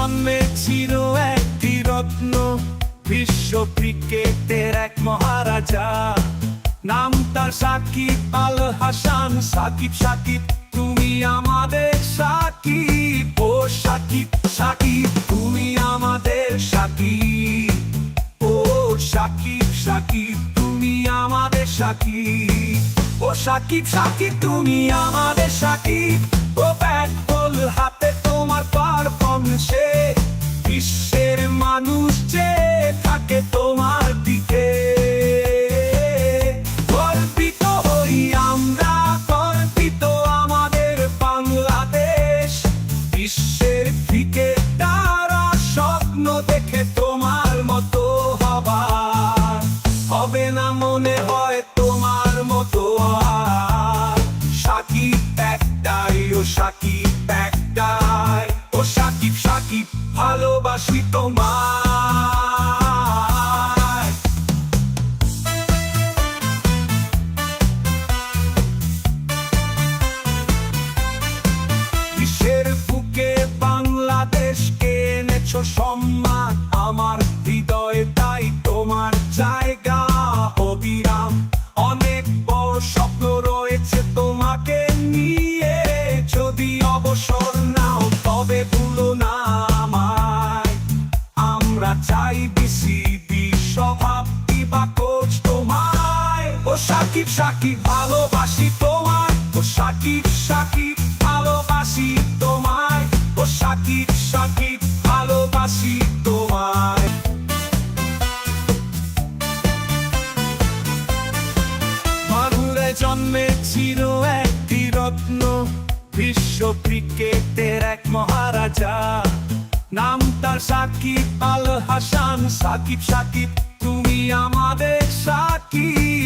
জন্মে একটি রত্ন। বিশ্ব ক্রিকেটের এক মহারাজা। নাম তার সাকিব আল হাসান। সাকিব সাকিব, তুমি আমাদের সাকিব। ও সাকিব সাকিব, তুমি আমাদের সাকিব। ও সাকিব সাকিব, তুমি আমাদের সাকিব। ও সাকিব সাকিব, তুমি আমাদের সাকিব। ও ব্যাট বল সাকিব সাকিব, ভালোবাসি তোমায়। ও সাকিব সাকিব, ভালোবাসি তোমায়। ও সাকিব সাকিব, ভালোবাসি তোমায়। মাগুরে জন্মেছিল একটি রত্ন, বিশ্ব ক্রিকেটের এক মহারাজা। নাম তার সাকিব আল হাসান। সাকিব সাকিব, তুমি আমাদের সাকিব।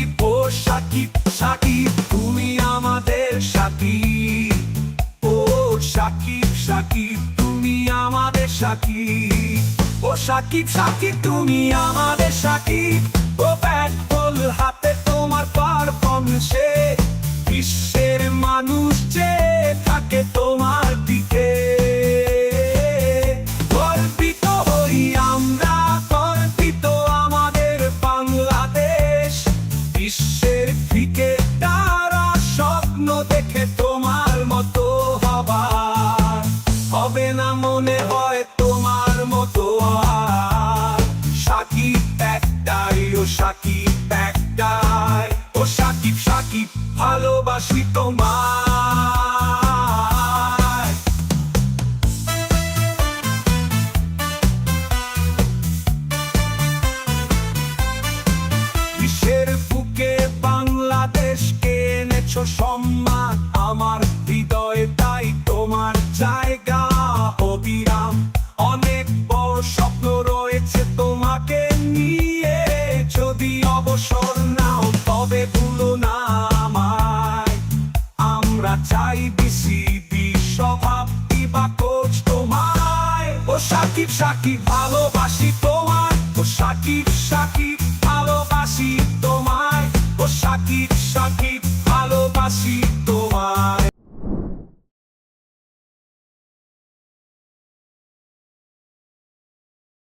সাকিব সাকিব, তুমি আমাদের সাকিব। ও সাকিব সাকিব, তুমি আমাদের সাকিব। ও সাকিব সাকিব, তুমি আমাদের সাকিব। ও ব্যাট বল হাতে তোমার মতো হবার। হবে না মনে হয় আমার হৃদয়ে, তাই তোমার জায়গা অবিরাম। অনেক বড় স্বপ্ন রয়েছে তোমাকে নিয়ে। যদি অবসর নাও, তবে ভুলো না আমায়। আমরা চাই বিসিবি সভাপতি বা কোচ তোমায়। ও সাকিব সাকিব, ভালোবাসি তোমায়। ও সাকিব সাকিব, ভালোবাসি তোমায়। ও সাকিব সাকিব